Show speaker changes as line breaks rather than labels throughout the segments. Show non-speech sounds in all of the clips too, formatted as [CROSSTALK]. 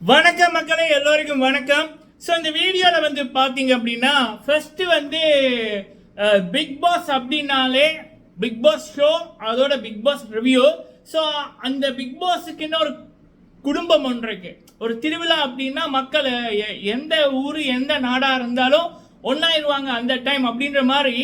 வணக்கம் மக்களே எல்லோருக்கும் வணக்கம். ஸோ இந்த வீடியோவில் வந்து பார்த்தீங்க அப்படின்னா ஃபஸ்ட்டு வந்து பிக் பாஸ் அப்படின்னாலே பிக் பாஸ் ஷோ அதோட பிக் பாஸ் ரிவ்யூ ஸோ அந்த பிக் பாஸுக்குன்னு ஒரு குடும்பம் ஒன்று இருக்கு. ஒரு திருவிழா அப்படின்னா மக்கள் எ- எந்த ஊர் எந்த நாடாக இருந்தாலும் ஒன்றாயிருவாங்க அந்த டைம் அப்படின்ற மாதிரி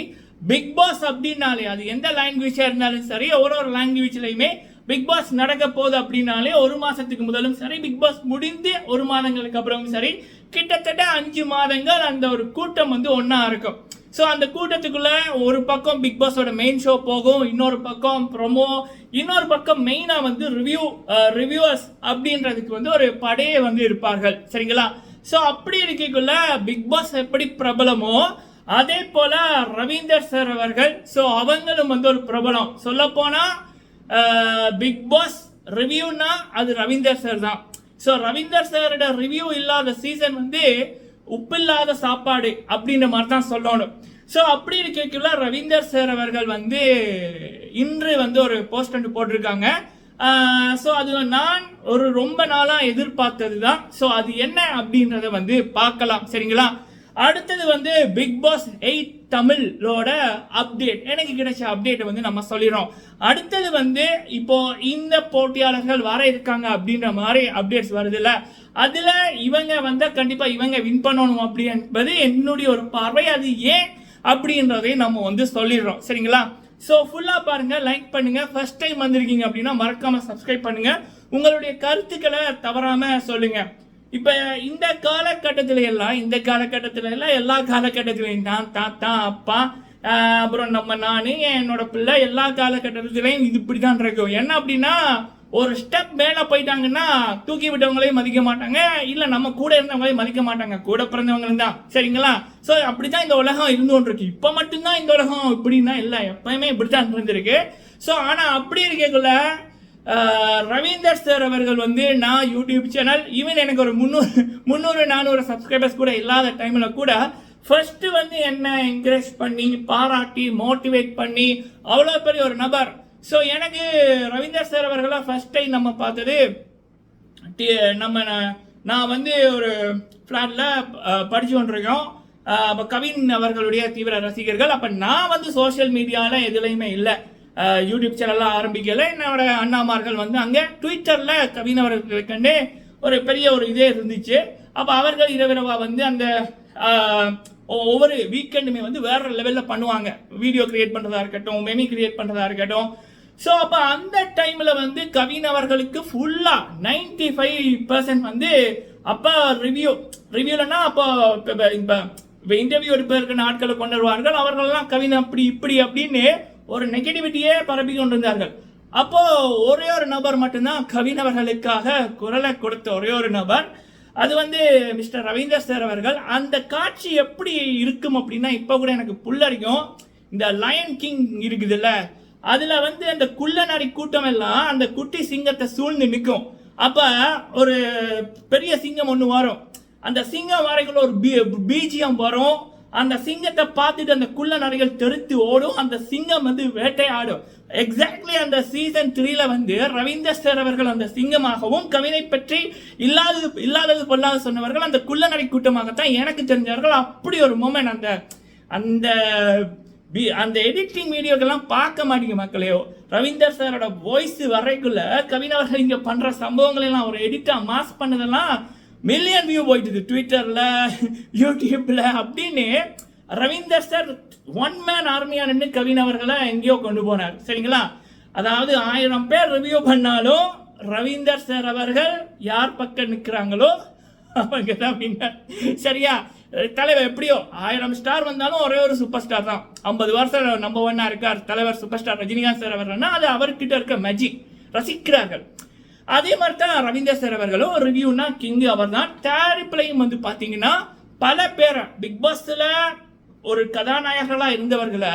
பிக் பாஸ் அப்படின்னாலே அது எந்த லாங்குவேஜாக இருந்தாலும் சரி ஒரு ஒரு லாங்குவேஜ்லையுமே பிக் பாஸ் நடக்க போகுது அப்படின்னாலே ஒரு மாசத்துக்கு முதலும் சரி பிக் பாஸ் முடிந்து ஒரு மாதங்களுக்கு அப்புறமும் சரி கிட்டத்தட்ட அஞ்சு மாதங்கள் அந்த ஒரு கூட்டம் வந்து ஒன்றா இருக்கும். ஸோ அந்த கூட்டத்துக்குள்ள ஒரு பக்கம் பிக் பாஸோட மெயின் ஷோ போகும் இன்னொரு பக்கம் ப்ரொமோ இன்னொரு பக்கம் மெயினாக வந்து ரிவ்யூ ரிவ்யூவர்ஸ் அப்படின்றதுக்கு வந்து ஒரு படையே வந்து இருப்பார்கள். சரிங்களா? ஸோ அப்படி இருக்கக்குள்ள பிக் பாஸ் எப்படி பிரபலமோ அதே போல ரவீந்தர் சார் அவர்கள் ஸோ அவங்களும் வந்து ஒரு பிரபலம். சொல்ல பிக் பாஸ் ரிவ்யூனா அது ரவீந்தர் சார் தான். ஸோ ரவீந்தர் சாரோட ரிவ்யூ இல்லாத சீசன் வந்து உப்பில்லாத சாப்பாடு அப்படின்ற மாதிரி தான் சொல்லணும். ஸோ அப்படி இருக்கக்குள்ள ரவீந்தர் சார் அவர்கள் வந்து இன்று வந்து ஒரு போஸ்ட் ஒன்று போட்டிருக்காங்க. Uh, ஸோ அது நான் ஒரு ரொம்ப நாளாக எதிர்பார்த்தது தான். ஸோ அது என்ன அப்படின்றத வந்து பார்க்கலாம். சரிங்களா? அடுத்தது வந்து பிக் பாஸ் எயிட் தமிழோட அப்டேட் எனக்கு கிடைச்ச அப்டேட்டை வந்து நம்ம சொல்லிடுறோம். அடுத்தது வந்து இப்போ இந்த போட்டியாளர்கள் வர இருக்காங்க அப்படின்ற மாதிரி அப்டேட்ஸ் வருதுல்ல அதில் இவங்க வந்தால் கண்டிப்பாக இவங்க வின் பண்ணணும் அப்படி என்பது என்னுடைய ஒரு பார்வை. அது ஏன் அப்படின்றதையும் நம்ம வந்து சொல்லிடுறோம். சரிங்களா? ஸோ ஃபுல்லாக பாருங்கள் லைக் பண்ணுங்கள் ஃபர்ஸ்ட் டைம் வந்திருக்கீங்க அப்படின்னா மறக்காமல் சப்ஸ்கிரைப் பண்ணுங்கள் உங்களுடைய கருத்துக்களை தவறாமல் சொல்லுங்கள் இப்போ இந்த காலகட்டத்தில் எல்லாம் இந்த காலகட்டத்துல எல்லாம் எல்லா காலகட்டத்திலையும் தான் தாத்தா அப்பா அப்புறம் நம்ம நான் என்னோட பிள்ளை எல்லா காலகட்டத்திலையும் இது இப்படி தான் இருக்கும். என்ன அப்படின்னா ஒரு ஸ்டெப் மேலே போயிட்டாங்கன்னா தூக்கி விட்டவங்களையும் மதிக்க மாட்டாங்க. இல்லை நம்ம கூட இருந்தவங்களையும் மதிக்க மாட்டாங்க. கூட பிறந்தவங்களும் தான். சரிங்களா? ஸோ அப்படி தான் இந்த உலகம் இருந்து கொண்டு இருக்கு இப்போ மட்டும்தான் இந்த உலகம் இப்படின்னா இல்லை. எப்பயுமே இப்படி தான் இருந்திருக்கு. ஸோ ஆனால் அப்படி இருக்கக்குள்ள ரவீந்தர் சார் அவர்கள் வந்து நான் யூடியூப் சேனல் ஈவன் எனக்கு ஒரு முந்நூறு முந்நூறு நானூறு சப்ஸ்கிரைபர்ஸ் கூட இல்லாத டைமில் கூட ஃபஸ்ட்டு வந்து என்ன என்கரேஜ் பண்ணி பாராட்டி மோட்டிவேட் பண்ணி அவ்வளோ பெரிய ஒரு நபர். ஸோ எனக்கு ரவீந்தர் சார் அவர்களாக ஃபர்ஸ்ட் டைம் நம்ம பார்த்தது நம்ம நான் வந்து ஒரு ஃப்ளாட்டில் படித்து கொண்டிருக்கோம் அப்போ கவின் அவர்களுடைய தீவிர ரசிகர்கள். அப்போ நான் வந்து சோஷியல் மீடியாவில் எதுலேயுமே இல்லை. யூடியூப் சேனல்லாம் ஆரம்பிக்கல. என்னோட அண்ணாமார்கள் வந்து அங்கே ட்விட்டரில் கவினவர்களுக்கு ஒரு பெரிய ஒரு இதே இருந்துச்சு. அப்போ அவர்கள் இரவிரவாக வந்து அந்த ஒ- ஒவ்வொரு வீக்கெண்டுமே வந்து வேற லெவலில் பண்ணுவாங்க. வீடியோ கிரியேட் பண்ணுறதா இருக்கட்டும் மெமி கிரியேட் பண்ணுறதா இருக்கட்டும். ஸோ அப்போ அந்த டைமில் வந்து கவின் அவர்களுக்கு ஃபுல்லாக நைன்டி ஃபைவ் பர்சன்ட் வந்து அப்போ ரிவ்யூ ரிவ்யூலன்னா அப்போ இப்போ இப்போ இன்டர்வியூ எடுப்பதற்கு நாட்களை கொண்டு வருவார்கள். அவர்கள்லாம் கவின் அப்படி இப்படி அப்படின்னு ஒரு நெகட்டிவிட்டியே பரப்பி கொண்டிருந்தார்கள். அப்போ ஒரே ஒரு நபர் மட்டும்தான் கவினவர்களுக்காக குரலை கொடுத்த ஒரே ஒரு நபர். அது வந்து மிஸ்டர் ரவீந்தர் சார் அவர்கள். அந்த காட்சி எப்படி இருக்கும் அப்படின்னா இப்போ கூட எனக்கு புல்லரிக்கும். இந்த லயன் கிங் இருக்குதுல்ல அதில் வந்து அந்த குள்ள நரி கூட்டம் எல்லாம் அந்த குட்டி சிங்கத்தை சூழ்ந்து நிற்கும். அப்போ ஒரு பெரிய சிங்கம் ஒன்று வரும். அந்த சிங்கம் வரைக்குள்ள ஒரு பீஜியம் வரும். அந்த சிங்கத்தை பார்த்துட்டு அந்த குள்ள நரிகள் தெருத்து ஓடும். அந்த சிங்கம் வந்து வேட்டையாடும். எக்ஸாக்ட்லி அந்த சீசன் த்ரீல வந்து ரவீந்தர் சார் அவர்கள் அந்த சிங்கமாகவும் கவிதை பற்றி இல்லாதது இல்லாதது பொல்லாத சொன்னவர்கள் அந்த குள்ள நரி கூட்டமாகத்தான் எனக்கு தெரிஞ்சவர்கள். அப்படி ஒரு மூமெண்ட் அந்த அந்த பி- அந்த எடிட்டிங் வீடியோக்கெல்லாம் பார்க்க மாட்டீங்க மக்களே. ரவீந்தர் சாரோட வாய்ஸ் வரைக்குள்ள கவினவர்கள் இங்கே பண்ணுற சம்பவங்களெல்லாம் எல்லாம் ஒரு எடிட்டாக மாஸ் பண்ணதெல்லாம் மில்லியன் வியூ போயிட்டுது ட்விட்டரில் யூடியூப்பில் அப்படின்னு ரவீந்தர் சார் ஒன் மேன் ஆர்மியா நின்று கவின் அவர்களை எங்கேயோ கொண்டு போனார். சரிங்களா? அதாவது ஆயிரம் பேர் ரிவ்யூ பண்ணாலும் ரவீந்தர் சார் அவர்கள் யார் பக்கம் நிற்கிறாங்களோ அவங்க தான் சரியா? தலைவர் எப்படியோ ஆயிரம் ஸ்டார் வந்தாலும் ஒரே ஒரு சூப்பர் ஸ்டார் தான். ஐம்பது வருஷம் நம்பர் ஒன்னாக இருக்கார் தலைவர் சூப்பர் ஸ்டார் ரஜினிகாந்த் சார் அவர்னா அது அவர்கிட்ட இருக்க மேஜிக் ரசிக்கிறார்கள். அதே மாதிரி தான் ரவீந்தர் சார் அவர்களும் ரிவ்யூனா கிங் அவர் தான் தயாரிப்புலையும் வந்து பார்த்தீங்கன்னா பல பேரை பிக் பாஸில் ஒரு கதாநாயகர்களாக இருந்தவர்களை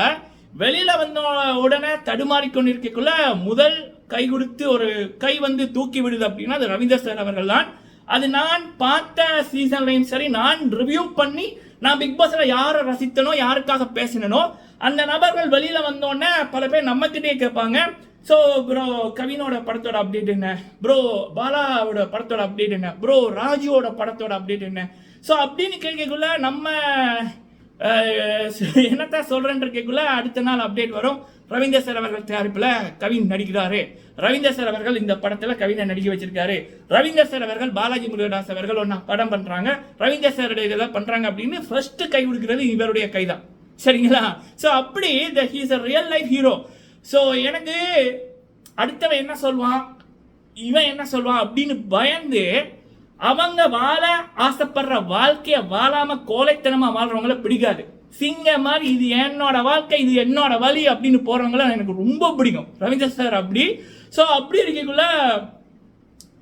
வெளியில் வந்த உடனே தடுமாறி கொண்டிருக்கக்குள்ள முதல் கை கொடுத்து ஒரு கை வந்து தூக்கி விடுது அப்படின்னா அது ரவீந்தர் சார் அவர்கள் தான் அது நான் பார்த்த சீசன்லையும் சரி நான் ரிவ்யூ பண்ணி நான் பிக் பாஸில் யாரை ரசித்தனோ யாருக்காக பேசினனோ அந்த நபர்கள் வெளியில் வந்தோடனே பல பேர் நம்மக்கிட்டே கேட்பாங்க. ஸோ ப்ரோ கவினோட படத்தோட அப்டேட் என்ன? ப்ரோ பாலாவோட படத்தோட அப்டேட் என்ன? ப்ரோ ராஜுவோட படத்தோட அப்டேட் என்ன? ஸோ அப்படின்னு கேட்கக்குள்ள நம்ம என்னத்தான் சொல்றேன்ற அடுத்த நாள் அப்டேட் வரும். ரவீந்தர் சார் அவர்கள் தயாரிப்பில் கவின் நடிக்கிறாரு. ரவீந்தர் சார் அவர்கள் இந்த படத்தில் கவினை நடிக்க வச்சிருக்காரு. ரவீந்தர் சார் அவர்கள் பாலாஜி முருகதாஸ் அவர்கள் ஒன்றா படம் பண்ணுறாங்க ரவீந்தர் சாருடைய இதெல்லாம் பண்ணுறாங்க அப்படின்னு ஃபர்ஸ்ட் கை கொடுக்கிறது இவருடைய கைதான். சரிங்களா? ஸோ அப்படி the he's a real life hero so எனக்கு அடுத்தவன் என்ன சொல்லுவான்? இவன் என்ன சொல்லுவான் அப்படின்னு பயந்து அவங்க வாழ ஆசைப்படுற வாழ்க்கையை வாழாம கோலைத்தனமாக வாழ்றவங்கள பிடிக்காது. சிங்க மாதிரி இது என்னோட வாழ்க்கை இது என்னோட வழி அப்படின்னு போறவங்கள எனக்கு ரொம்ப பிடிக்கும். ரவீந்தர் சார் அப்படி. ஸோ அப்படி இருக்கக்குள்ள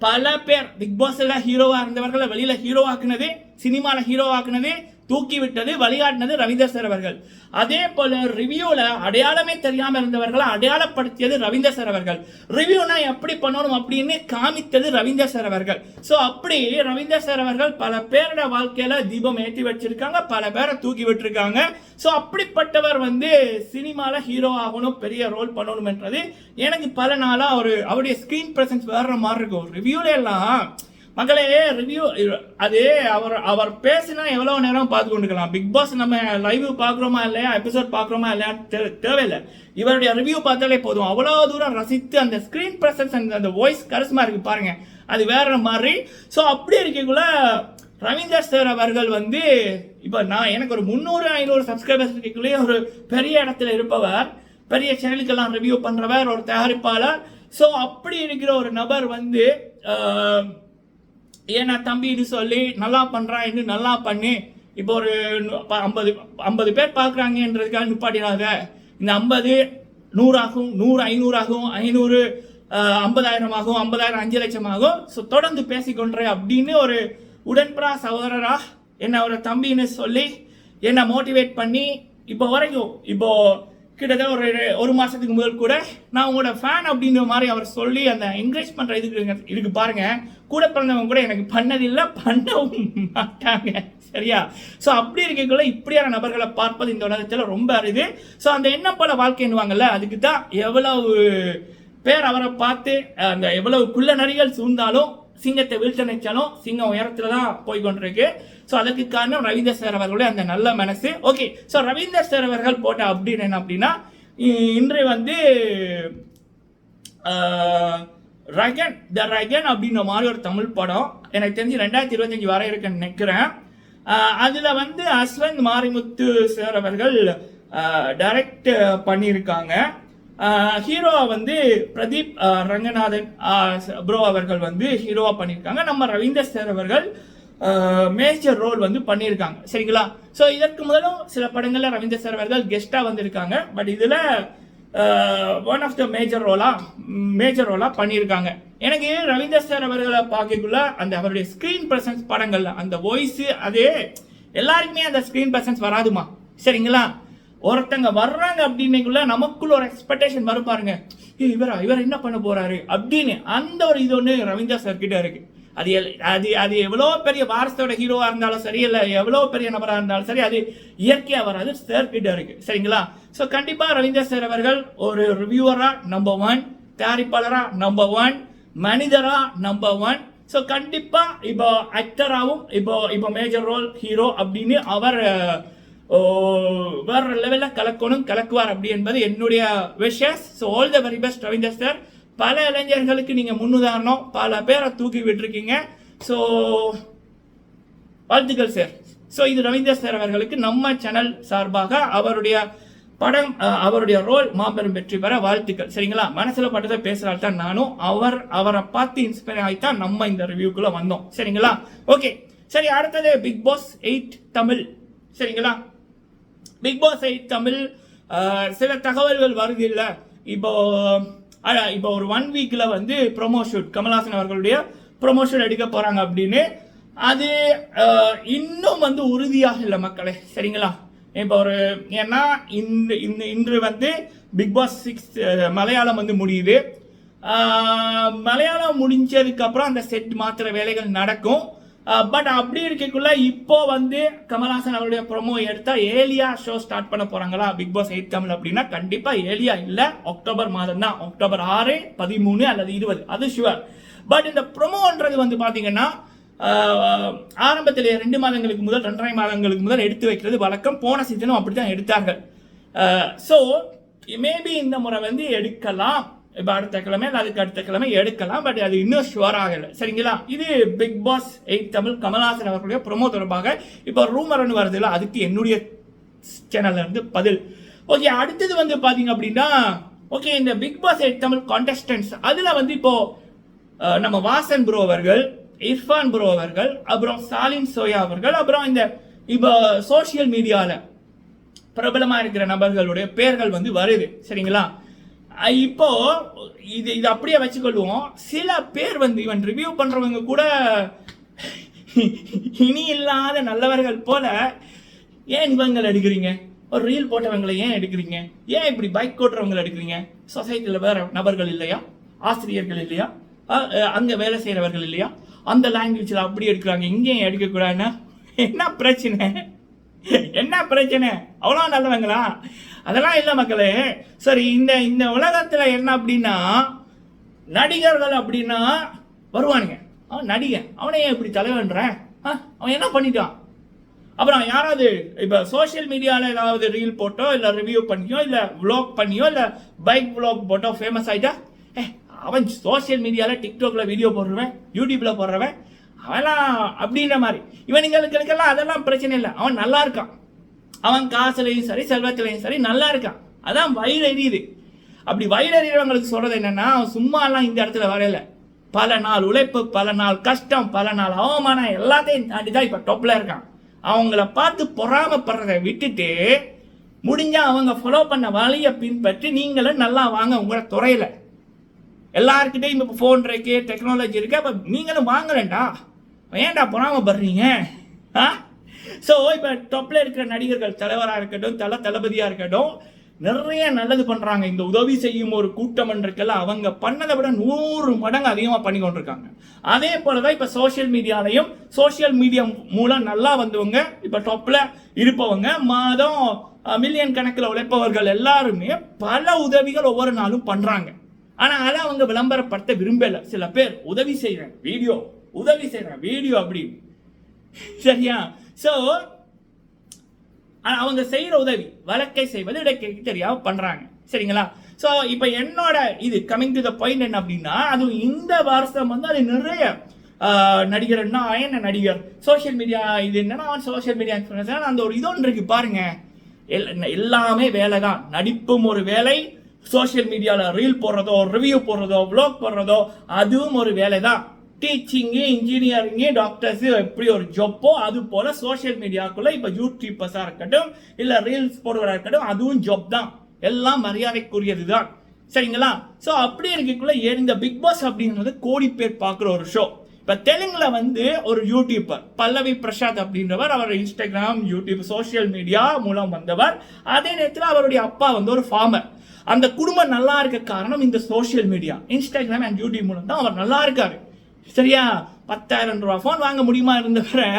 பல பேர் பிக் பாஸ்ல ஹீரோவாக இருந்தவர்களை வெளியில ஹீரோ ஆக்குனது சினிமாவில் ஹீரோ ஆக்குனது தூக்கிவிட்டது வழிகாட்டினது ரவீந்தர் அவர்கள். அதே போல ரிவ்யூல அடையாளமே தெரியாம இருந்தவர்களை அடையாளப்படுத்தியது ரவீந்தர் அவர்கள். ரிவ்யூனா எப்படி பண்ணணும் அப்படின்னு காமித்தது ரவீந்தர் அவர்கள். ஸோ அப்படி ரவீந்தர் அவர்கள் பல பேரோட வாழ்க்கையில தீபம் ஏற்றி வச்சிருக்காங்க பல பேரை தூக்கி விட்டுருக்காங்க. ஸோ அப்படிப்பட்டவர் வந்து சினிமால ஹீரோ ஆகணும் பெரிய ரோல் பண்ணணும்ன்றது எனக்கு பல நாளா ஒரு அவருடைய ஸ்கிரீன் பிரசன்ஸ் வேற மாதிரி இருக்கும். ரிவ்யூல எல்லாம் மக்களே ரிவ்யூ அது அவர் அவர் பேசினா எவ்வளோ நேரம் பார்த்து கொண்டுக்கலாம்? பிக் பாஸ் நம்ம லைவ் பார்க்குறோமா இல்லையா? எபிசோட் பார்க்குறோமா இல்லையா தே- தேவையில்லை. இவருடைய ரிவ்யூ பார்த்தாலே போதும். அவ்வளோ தூரம் ரசித்து அந்த ஸ்க்ரீன் ப்ரெசன்ஸ் அந்த அந்த வாய்ஸ் கரஸ்மா இருக்கு பாருங்கள் அது வேற மாதிரி. ஸோ அப்படி இருக்கக்குள்ள ரவீந்தர் சார் அவர்கள் வந்து இப்போ நான் எனக்கு ஒரு முந்நூறு ஐநூறு சப்ஸ்கிரைபர்ஸ் இருக்கக்குள்ளேயே ஒரு பெரிய இடத்துல இருப்பவர். பெரிய சேனலுக்கெல்லாம் ரிவ்யூ பண்றவர் ஒரு தயாரிப்பாளர். ஸோ அப்படி இருக்கிற ஒரு நபர் வந்து ஆஹ், ஏன்னா தம்பின்னு சொல்லி நல்லா பண்ணுறான் இன்னும் நல்லா பண்ணி. இப்போ ஒரு ப- ஐம்பது ஐம்பது பேர் பார்க்குறாங்கன்றதுக்காக நிப்பாட்டிடாத இந்த ஐம்பது நூறாகும் நூறு ஐநூறாகும் ஐநூறு ஐம்பதாயிரம் ஆகும் ஐம்பதாயிரம் அஞ்சு லட்சம் ஆகும் ஸோ தொடர்ந்து பேசிக்கொண்டே அப்படின்னு ஒரு உடன்பரா சகோதரரா என்ன ஒரு தம்பின்னு சொல்லி என்னை மோட்டிவேட் பண்ணி இப்போ வரைக்கும் இப்போது கிட்டத்தட்ட ஒரு ஒரு மாதத்துக்கு முதல் கூட நான் உங்களோட ஃபேன் அப்படின்ற மாதிரி அவர் சொல்லி அந்த என்கரேஜ் பண்ணுற இதுக்கு இதுக்கு பாருங்கள் கூட பிறந்தவங்க கூட எனக்கு பண்ணதில்லை பண்ணவும் மாட்டாங்க. சரியா? ஸோ அப்படி இருக்கக்குள்ள இப்படியான நபர்களை பார்ப்பது இந்த உலகத்தில் ரொம்ப அருது. ஸோ அந்த என்ன போல வாழ்க்கைன்னுவாங்கல்ல அதுக்கு தான் எவ்வளவு பேர் அவரை பார்த்து அந்த எவ்வளவு குள்ள நரிகள் சூழ்ந்தாலும் சிங்கத்தை வீழ்த்த நினைச்சாலும் சிங்கம் உயரத்துல தான் போய் கொண்டிருக்கு. ஸோ அதுக்கு காரணம் ரவீந்தர் சார் அவர்களுடைய அந்த நல்ல மனசு. ஓகே ஸோ ரவீந்தர் சார் அவர்கள் போட்ட அப்படின்னு என்ன அப்படின்னா இன்று வந்து ரகன் த ரகன் அப்படின்ற மாதிரி ஒரு தமிழ் படம். எனக்கு தெரிஞ்சு ரெண்டாயிரத்தி இருபத்தஞ்சி வர இருக்குன்னு நினைக்கிறேன். அதில் வந்து அஸ்வந்த் மாரிமுத்து சார் அவர்கள் டைரக்ட் பண்ணியிருக்காங்க. ஹீரோவை வந்து பிரதீப் ரங்கநாதன் ப்ரோ அவர்கள் வந்து ஹீரோவாக பண்ணியிருக்காங்க. நம்ம ரவீந்தர் சார் அவர்கள் மேஜர் ரோல் வந்து பண்ணியிருக்காங்க. சரிங்களா? ஸோ இதற்கு முதலும் சில படங்களில் ரவீந்தர் சார் அவர்கள் கெஸ்ட்டாக வந்திருக்காங்க. பட் இதில் ஒன் ஆஃப் த மேஜர் ரோலாக மேஜர் ரோலாக பண்ணியிருக்காங்க. எனக்கு ரவீந்தர் சார் அவர்களை பார்க்கக்குள்ள அந்த அவருடைய ஸ்க்ரீன் பிரசன்ஸ் படங்களில் அந்த வாய்ஸு அதே எல்லாருக்குமே அந்த ஸ்க்ரீன் பிரசன்ஸ் வராதுமா? சரிங்களா? ஒருத்தங்க வர்றாங்க அப்படின்னைக்குள்ள நமக்குள்ள ஒரு எக்ஸ்பெக்டேஷன் வரும் பாருங்க. ஏய், இவரா இவர் என்ன பண்ண போறாரு? அப்படின்னு அந்த ஒரு இது ஒன்று ரவீந்தர் சார் கிட்ட இருக்கு. அது எல்- அது அது எவ்வளோ பெரிய வாரசோட ஹீரோவாக இருந்தாலும் சரி இல்லை எவ்வளோ பெரிய நபராக இருந்தாலும் சரி அது இயற்கையாக வராது சார் கிட்ட இருக்கு. சரிங்களா? ஸோ கண்டிப்பாக ரவீந்தர் சார் அவர்கள் ஒரு ரிவ்யூவராக நம்பர் ஒன் தயாரிப்பாளராக நம்பர் ஒன் மனிதராக நம்பர் ஒன் ஸோ கண்டிப்பாக இப்போ ஆக்டராகவும் இப்போ இப்போ மேஜர் ரோல் ஹீரோ அப்படின்னு அவர் வேற லெவலில் கலக்கணும் கலக்குவார் அப்படி என்பது என்னுடைய wishes so all the very best Ravindar sir பல இளைஞர்களுக்கு நீங்கள் முன்னுதாரணம். பல பேரை தூக்கி விட்டுருக்கீங்க. ஸோ வாழ்த்துக்கள் சார் ஸோ இது ரவீந்தர் சார் அவர்களுக்கு நம்ம சேனல் சார்பாக அவருடைய படம் அவருடைய ரோல் மாபெரும் வெற்றி பெற வாழ்த்துக்கள். சரிங்களா? மனசில் பட்டதை பேசுகிறாள் தான் நானும் அவர் அவரை பார்த்து இன்ஸ்பயர் ஆகித்தான் நம்ம இந்த ரிவ்யூக்குள்ளே வந்தோம். சரிங்களா? ஓகே சரி அடுத்தது பிக் பாஸ் எயிட் தமிழ். சரிங்களா? பிக் பாஸ் எயிட் தமிழ் சில தகவல்கள் வருது இல்லை இப்போ அட இப்போ ஒரு ஒன் வீக்கில் வந்து ப்ரொமோ ஷூட் கமல்ஹாசன் அவர்களுடைய ப்ரொமோ ஷூட் எடுக்க போகிறாங்க அப்படின்னு. அது இன்னும் வந்து உறுதியாக இல்லை மக்களே. சரிங்களா? இப்போ ஒரு ஏன்னா இந்த இந்த இன்று வந்து பிக் பாஸ் சிக்ஸ் மலையாளம் வந்து முடியுது. மலையாளம் முடிஞ்சதுக்கப்புறம் அந்த செட் மாத்திர வேலைகள் நடக்கும். Uh, பட் அப்படி இருக்கக்குள்ள இப்போ வந்து கமல்ஹாசன் அவருடைய ப்ரொமோ எடுத்தா ஏலியா ஷோ ஸ்டார்ட் பண்ண போறாங்களா? பிக் பாஸ் எயிட் தமிழ் அப்படின்னா கண்டிப்பா ஏலியா இல்ல அக்டோபர் மாதம் தான். அக்டோபர் ஆறு பதிமூணு அல்லது இருபது. அது ஷுவர் பட் இந்த ப்ரோமோன்றது வந்து பாத்தீங்கன்னா ஆரம்பத்தில் ஆரம்பத்திலே ரெண்டு மாதங்களுக்கு முதல் ரெண்டரை மாதங்களுக்கு முதல் எடுத்து வைக்கிறது வழக்கம். போன சீசனும் அப்படித்தான் எடுத்தார்கள். Uh, ஸோ மேபி இந்த முறை வந்து எடுக்கலாம். இப்போ அடுத்த கிழமை இல்லை அதுக்கு அடுத்த கிழமை எடுக்கலாம் பட் அது இன்னும் ஷுவர் ஆகலை. சரிங்களா? இது Bigg Boss eight Tamil Kamal Haasan அவர்களுடைய ப்ரொமோ தொடர்பாக இப்போ ரூமர் ஒன்று வருது இல்லை அதுக்கு என்னுடைய சேனல்ல இருந்து பதில். ஓகே அடுத்தது வந்து பார்த்தீங்க அப்படின்னா ஓகே இந்த Bigg Boss eight Tamil contestants அதில் வந்து இப்போ நம்ம வாசன் ப்ரோ அவர்கள் இர்ஃபான் ப்ரோ அவர்கள் அப்புறம் ஸ்டாலின் சோயா அவர்கள் அப்புறம் இந்த இப்போ சோஷியல் மீடியாவில் பிரபலமாக இருக்கிற நபர்களுடைய பெயர்கள் வந்து வருது. சரிங்களா? இப்போ இது இது அப்படியே வச்சுக்கொள்வோம். சில பேர் வந்து இவன் ரிவ்யூ பண்றவங்க கூட இனி இல்லாத நல்லவர்கள் போல ஏன் இவங்களை எடுக்கிறீங்க? ஒரு ரீல் போட்டவங்களை ஏன் எடுக்கிறீங்க? ஏன் இப்படி பைக் ஓட்டுறவங்களை எடுக்கிறீங்க? சொசைட்டியில் வேற நபர்கள் இல்லையா? ஆசிரியர்கள் இல்லையா? அங்கே வேலை செய்கிறவர்கள் இல்லையா? அந்த லாங்குவேஜில் அப்படி எடுக்கிறாங்க. இங்கேயும் எடுக்கக்கூடாதுன்னா என்ன பிரச்சனை? என்ன பிரச்சனை? அவ்வளோ நல்லவங்களா? அதெல்லாம் இல்லை மக்களே. சரி இந்த இந்த உலகத்தில் என்ன அப்படின்னா நடிகர்கள் அப்படின்னா வருவானுங்க. அவன் நடிகன். அவனை ஏன் இப்படி தலைவன்றேன் ஆ, அவன் என்ன பண்ணிட்டான்? அப்புறம் யாராவது இப்போ சோஷியல் மீடியாவில் ஏதாவது ரீல் போட்டோ இல்லை ரிவ்யூ பண்ணியோ இல்லை vlog பண்ணியோ இல்லை பைக் vlog போட்டோ ஃபேமஸ் ஆயிட்டா? ஏ அவன் சோஷியல் மீடியாவில் டிக்டாக்ல வீடியோ போடுறவன் யூடியூப்பில் போடுறவன் அவெல்லாம் அப்படின்ற மாதிரி. இவனுங்களுக்கெல்லாம் அதெல்லாம் பிரச்சனை இல்லை. அவன் நல்லா இருக்கான். அவன் காசுலையும் சரி செல்வத்திலையும் சரி நல்லா இருக்கான். அதான் வயிறு எரியுது. அப்படி வயிறு எறிகிறவங்களுக்கு சொல்கிறது என்னென்னா அவன் இந்த இடத்துல வரையில. பல நாள் உழைப்பு பல நாள் கஷ்டம் பல நாள் அவமானம் எல்லாத்தையும் தாண்டி தான் இப்போ டொப்பில் இருக்கான். அவங்கள பார்த்து பொறாமப்படுறதை விட்டுட்டு முடிஞ்சால் அவங்க ஃபாலோ பண்ண வழியை பின்பற்றி நீங்களும் நல்லா வாங்க உங்களோட துறையில். எல்லாருக்கிட்டையும் இப்போ ஃபோன் இருக்கு டெக்னாலஜி இருக்கு அப்போ நீங்களும் வாங்கலண்டா ஏன்டா பொறாமப்படுறீங்க? ஆ? ஸோ இப்போ டொப்பில் இருக்கிற நடிகர்கள் தலைவராக இருக்கட்டும் தல தளபதியாக இருக்கட்டும் நிறைய நல்லது பண்ணுறாங்க இந்த உதவி செய்யும் ஒரு கூட்டம் இருக்குல்ல அவங்க பண்ணதை விட நூறு மடங்கு அதிகமாக பண்ணி கொண்டிருக்காங்க. அதே போல தான் இப்போ சோஷியல் மீடியாலையும் சோஷியல் மீடியா மூலம் நல்லா வந்தவங்க இப்போ டொப்பில் இருப்பவங்க மாதம் மில்லியன் கணக்கில் உழைப்பவர்கள் எல்லாருமே பல உதவிகள் ஒவ்வொரு நாளும் பண்ணுறாங்க ஆனால் அதை அவங்க விளம்பரப்படுத்த விரும்பலை. சில பேர் உதவி செய்கிறேன் வீடியோ உதவி செய்கிறேன் வீடியோ அப்படி சரியா? ஸோ அவங்க செய்கிற உதவி வழக்கை செய்வது இடக்கை தெரியாமல் பண்ணுறாங்க சரிங்களா? ஸோ இப்போ என்னோட இது கமிங் டு த பாயிண்ட் என்ன அப்படின்னா அது இந்த வருஷம் வந்து அது நிறைய நடிகர்னா என்ன நடிகர் சோஷியல் மீடியா இது என்னன்னா அவன் சோஷியல் மீடியா இன்ஃபுளுசர் அந்த ஒரு இது ஒன்று இருக்கு பாருங்க. எல்- எல்லாமே வேலை தான் நடிப்பும் ஒரு வேலை சோஷியல் மீடியாவில் ரீல் போடுறதோ ரிவ்யூ போடுறதோ ப்ளாக் போடுறதோ அதுவும் ஒரு வேலை தான் டீச்சிங்கு இன்ஜினியரிங்கு டாக்டர்ஸு எப்படி ஒரு ஜொப்போ அது போல் சோஷியல் மீடியாவுக்குள்ளே இப்போ யூடியூபர்ஸாக இருக்கட்டும் இல்லை ரீல்ஸ் போடுவதாக இருக்கட்டும் அதுவும் ஜப் தான். எல்லாம் மரியாதைக்குரியது தான் சரிங்களா? ஸோ அப்படி இருக்கக்குள்ள இந்த பிக் பாஸ் அப்படிங்கிறது கோடி பேர் பார்க்குற ஒரு ஷோ இப்போ தெலுங்கில் வந்து ஒரு யூடியூபர் பல்லவி பிரசாத் அப்படின்றவர் அவர் இன்ஸ்டாகிராம் யூடியூப் சோஷியல் மீடியா மூலம் வந்தவர். அதே நேரத்தில் அவருடைய அப்பா வந்து ஒரு ஃபார்மர் அந்த குடும்பம் நல்லா இருக்க காரணம் இந்த social media Instagram and YouTube மூலம் தான் அவர் நல்லா இருக்காரு. சரியா? பத்தாயிரம் ரூபா. ஃபோன் வாங்க முடியுமா இருந்தவரை?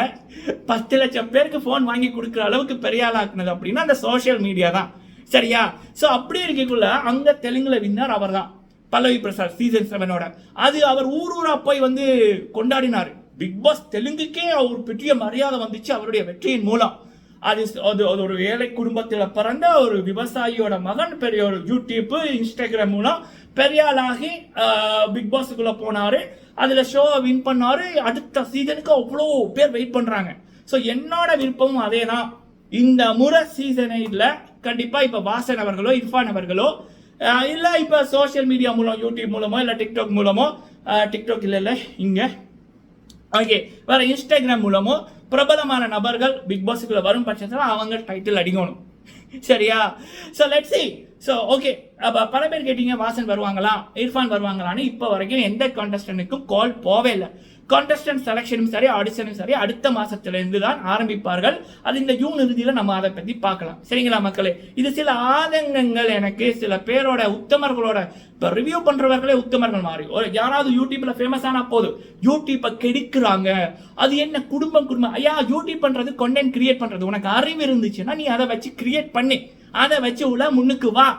பத்து லட்சம் பேருக்கு ஃபோன் வாங்கி கொடுக்குற அளவுக்கு பெரிய ஆளாக்குனது அப்படின்னா அந்த சோஷியல் மீடியா தான். சரியா? ஸோ அப்படி இருக்கக்குள்ள அங்கே தெலுங்குல வின்னர் அவர் தான் பல்லவி பிரசாத் சீசன் செவனோட அது அவர் ஊர் ஊராக போய் வந்து கொண்டாடினார். பிக் பாஸ் தெலுங்குக்கே அவர் பெரிய மரியாதை வந்துச்சு அவருடைய வெற்றியின் மூலம். அது அது அது ஒரு ஏழை குடும்பத்தில் பிறந்த ஒரு விவசாயியோட மகன் பெரிய ஒரு யூடியூப்பு இன்ஸ்டாகிராம் மூலம் பெரிய ஆளாகி பிக் பாஸுக்குள்ளே போனார். அதில் ஷோவை வின் பண்ணாரு. அடுத்த சீசனுக்கு அவ்வளோ பேர் வெயிட் பண்ணுறாங்க ஸோ என்னோட விருப்பமும் அதே தான் இந்த முறை சீசனில் இல்லை இப்போ வாசன் அவர்களோ இர்ஃபான் அவர்களோ இல்லை இப்போ சோஷியல் மீடியா மூலம் யூடியூப் மூலமோ இல்லை டிக்டாக் மூலமோ டிக்டாக் இல்லை இல்லை இங்கே. ஓகே வேறு இன்ஸ்டாகிராம் மூலமோ பிரபலமான நபர்கள் பிக் பாஸுக்குள்ள வரும் பட்சத்தில் அவங்க டைட்டில் அடிக்கணும். [LAUGHS] சரியா? So let see so okay அப்போ பல பேர் கேட்டீங்க வாசன் வருவாங்களா? இர்ஃபான் வருவாங்களான்னு இப்போ வரைக்கும் எந்த கான்டெஸ்டனுக்கும் கால் போவே இல்லை. கான்டெஸ்டன்ட் செலெக்ஷனும் சரி ஆடிஷனும் சரி அடுத்த மாதத்துலேருந்து தான் ஆரம்பிப்பார்கள். அது இந்த ஜூன் இறுதியில் நம்ம அதை பற்றி பார்க்கலாம். சரிங்களா மக்களே? இது சில ஆதங்கங்கள் எனக்கு சில பேரோட உத்தமர்களோட இப்போ ரிவ்யூ பண்ணுறவர்களே உத்தமர்கள் மாறி ஒரு யாராவது யூடியூப்பில் ஃபேமஸ் ஆனா போதும். யூடியூப்பை கெடுக்கிறாங்க. அது என்ன குடும்பம் குடும்பம்? ஐயா யூடியூப் பண்ணுறது கண்டென்ட் கிரியேட் பண்ணுறது உனக்கு அறிவு இருந்துச்சுன்னா நீ அதை வச்சு கிரியேட் பண்ணி. அதை வச்சு உள்ள முன்னுக்கு வா.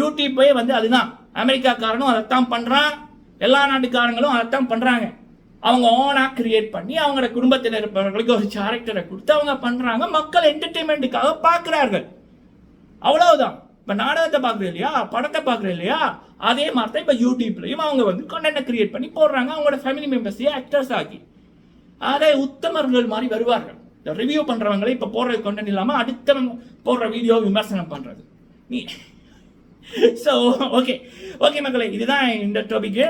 யூடியூப்பே வந்து அதுதான். அமெரிக்காக்காரனும் அதைத்தான் பண்ணுறான் எல்லா நாட்டுக்காரங்களும் அதைத்தான் பண்ணுறாங்க அவங்க ஓனாக கிரியேட் பண்ணி அவங்களோட குடும்பத்தில் இருப்பவர்களுக்கு ஒரு கேரக்டரை கொடுத்து அவங்க பண்ணுறாங்க மக்கள் என்டர்டெயின்மெண்ட்டுக்காக பார்க்குறார்கள். அவ்வளவுதான். இப்போ நாடகத்தை பார்க்குறது இல்லையா? படத்தை பார்க்குறது இல்லையா? அதே மாதிரி தான் இப்போ யூடியூப்லையும் அவங்க வந்து கண்டென்ட்டை கிரியேட் பண்ணி போடுறாங்க. அவங்களோட ஃபேமிலி மெம்பர்ஸையே ஆக்டர்ஸ் ஆகி அதே உத்தமர்கள் மாதிரி வருவார்கள். இந்த ரிவ்யூ பண்ணுறவங்களே இப்போ போடுற கண்டென்ட் இல்லாமல் அடுத்தவங்க போடுற வீடியோ விமர்சனம் பண்ணுறது நீ ஸோ ஓகே ஓகே மக்களே இதுதான் இந்த டாபிக்கு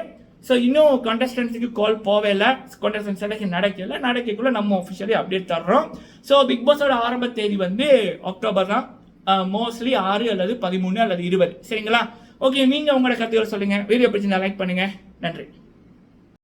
ஸோ இன்னும் கண்டஸ்டன்ஸுக்கு கால் போவே இல்லை கண்டஸ்டன்ஸ் செலக்ஷன் நடக்கல. நடக்கக்குள்ள நம்ம ஒஃபிஷியலி அப்டேட் தர்றோம். ஸோ பிக் பாஸோட ஆரம்ப தேதி வந்து அக்டோபர் தான். மோஸ்ட்லி ஆறு அல்லது பதிமூணு அல்லது இருபது. சரிங்களா? ஓகே நீங்கள் உங்களோட கருத்துக்கள் சொல்லுங்கள் வீடியோ பிடிச்சிருந்தா லைக் பண்ணுங்கள் நன்றி.